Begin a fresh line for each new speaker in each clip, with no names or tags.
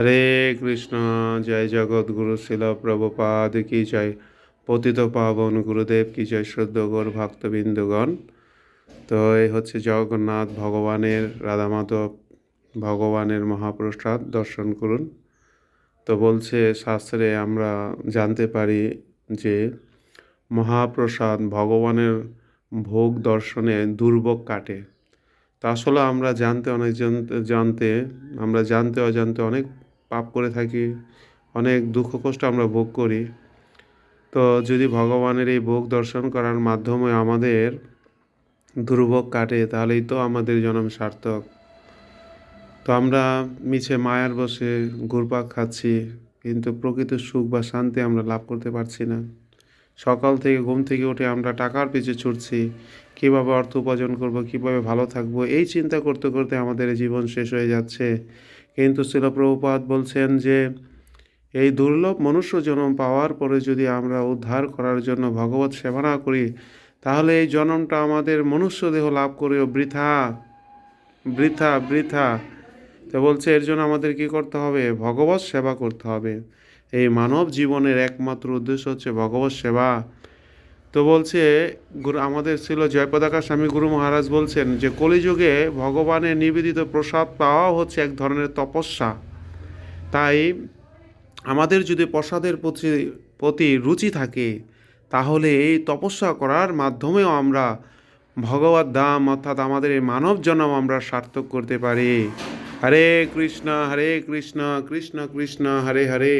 হরে কৃষ্ণ, জয় জগৎগুরু শিল প্রভুপাদ কি জয়? পতিত পাবন গুরুদেব কি জয়? শ্রদ্ধগর ভক্তবৃন্দগণ, তো এই হচ্ছে জগন্নাথ ভগবানের, রাধামাধব ভগবানের মহাপ্রসাদ, দর্শন করুন। তো বলছে শাস্ত্রে আমরা জানতে পারি যে মহাপ্রসাদ ভগবানের ভোগ দর্শনে দুর্ভোগ কাটে। তা আসলে আমরা জানতে অনেক জানতে জানতে, আমরা জানতে অজান্তে অনেক পাপ করে থাকি, অনেক দুঃখ কষ্ট আমরা ভোগ করি। তো যদি ভগবানের এই ভোগ দর্শন করার মাধ্যমে আমাদের দুর্ভোগ কাটে, তাহলেই তো আমাদের জন্ম সার্থক। তো আমরা মিছে মায়ার বসে ঘুরপাক খাচ্ছি, কিন্তু প্রকৃত সুখ বা শান্তি আমরা লাভ করতে পারছি না। সকাল থেকে ঘুম থেকে উঠে আমরা টাকার পিছু ছুটছি, কীভাবে অর্থ উপার্জন করব, কীভাবে ভালো থাকব, এই চিন্তা করতে করতে আমাদের জীবন শেষ হয়ে যাচ্ছে। কিন্তু শিলপ্রভুপাত বলছেন যে, এই দুর্লভ মনুষ্য জন্ম পাওয়ার পরে যদি আমরা উদ্ধার করার জন্য ভগবত সেবা না করি, তাহলে এই জন্মটা আমাদের মনুষ্য দেহ লাভ করেও বৃথা। বৃথা বৃথা। তো বলছে, এর জন্য আমাদের কি করতে হবে? ভগবত সেবা করতে হবে। এই মানব জীবনের একমাত্র উদ্দেশ্য হচ্ছে ভগবত সেবা। তো বলছে, গুরু, আমাদের ছিল জয়পতাকা স্বামী গুরু মহারাজ বলছেন যে, কলিযুগে ভগবানের নিবেদিত প্রসাদ পাওয়া হচ্ছে এক ধরনের তপস্যা। তাই আমাদের যদি প্রসাদের প্রতি প্রতি রুচি থাকে, তাহলে এই তপস্যা করার মাধ্যমেও আমরা ভগবত দাম অর্থাৎ আমাদের এই মানব জন্ম আমরা সার্থক করতে পারি। হরে কৃষ্ণ হরে কৃষ্ণ কৃষ্ণ কৃষ্ণ, হরে হরে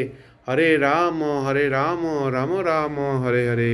হরে রাম হরে রাম রাম রাম, হরে হরে।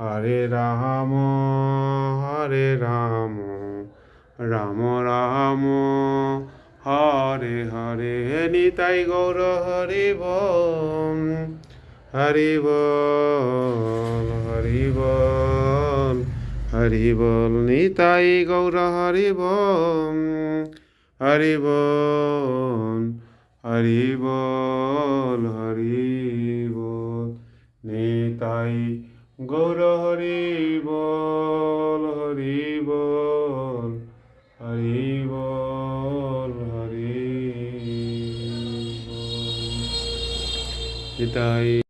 হরে রাম হরে রাম রাম রাম, হরে হরে, নিতাই গৌর হরি বল হরি বল হরি বল হরি বল, নিতাই গৌর হরি বল হরি বল, হরি গৌর হরি বল হরি বল হরি বল হরি নিতাই